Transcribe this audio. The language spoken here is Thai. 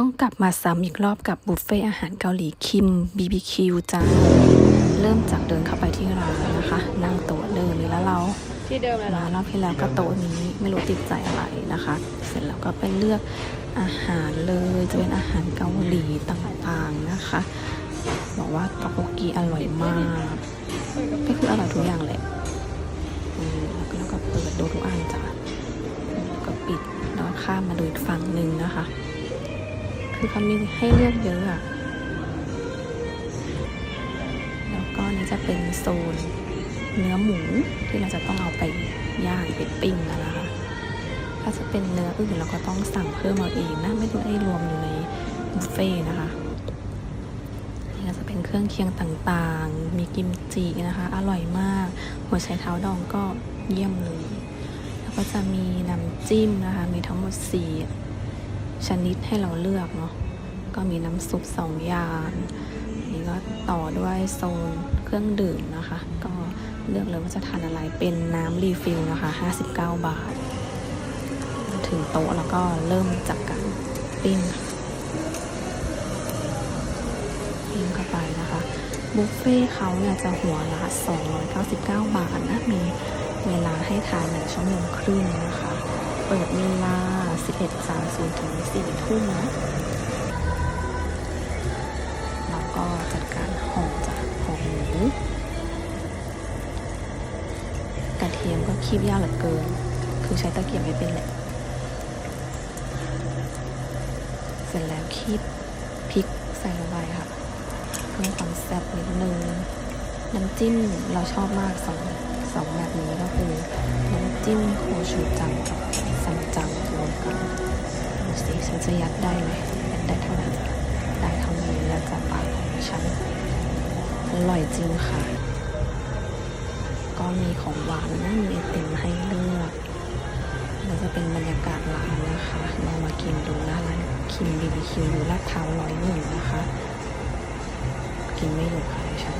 ต้องกลับมาซ้ำอีกรอบกับบุฟเฟ่อาหารเกาหลีคิม BBQ จ้าเริ่มจากเดินเข้าไปที่ร้านนะคะ นั่งโต๊ะเดิมนี้แล้วเราที่เดิมเลยเหรอมารอบที่แล้วก็โต๊ะนี้ไม่รู้ติดใจอะไรนะคะ เสร็จแล้วก็ไปเลือกอาหารเลยจะเป็นอาหารเกาหลีต่างๆนะคะ บอกว่าต๊อกโบกีอร่อยมาก ก็คืออร่อยทุกอย่างแหละอืมแล้วก็เปิดดูทุกอันจ้ะแล้วก็ปิดแล้วก็ข้ามมาดูอีกฝั่งหนึ่งนะคะ คือเขามีให้เลือกเยอะอะแล้วก็นี่จะเป็นโซนเนื้อหมูที่เราจะต้องเอาไปย่างไปปิ้งนะคะ ถ้าจะเป็นเนื้ออื่นเราก็ต้องสั่งเพิ่มเอาเองนะไม่ได้รวมอยู่ในบุฟเฟ่นะคะนี่ก็จะเป็นเครื่องเคียงต่างๆ มีกิมจินะคะ อร่อยมาก หัวไชเท้าดองก็เยี่ยมเลย แล้วก็จะมีน้ำจิ้มนะคะ มีทั้งหมดสี่ ชนิดให้เราเลือกเนาะก็มีน้ำซุปสองอย่างนี่ก็ต่อด้วยโซนเครื่องดื่มนะคะ ก็เลือกเลยว่าจะทานอะไรเป็นน้ำรีฟิลนะคะ59 บาท ถึงโต๊ะแล้วก็เริ่มจากการปิ้งปิ้งเข้าไปนะคะ บุฟเฟ่เขาเนี่ยจะหัวละ 299 บาทนะ มีเวลาให้ทานหนึ่งชั่วโมงครึ่งนะคะ เปิดเวลา 11.30ถึง4ทุ่มนะแล้วก็จัดการห่อจากห่อหมูกระเทียมก็คีบยากเหลือเกิน คือใช้ตะเกียบไม่เป็นแหละ เสร็จแล้วคีบพริกใส่ลงไปค่ะ เพิ่มความแซ่บนิดนึง น้ำจิ้มเราชอบมากสองสองแบบนี้ก็คือ น้ำจิ้มโคชูจังกับซัมจัง ดูสิฉันจะยัดได้ไหมยัดได้เท่าไหร่ได้เท่านี้แล้วจะปากของฉันอร่อยจริงค่ะ ก็มีของหวานนะมีไอติมให้เลือกแล้วจะเป็นบรรยากาศร้านนะคะลองมากินดูนะร้านคิมบีบีคิวอยู่ลาดพร้าวร้อยหนึ่งนะคะ กินไม่หยุดค่ะฉัน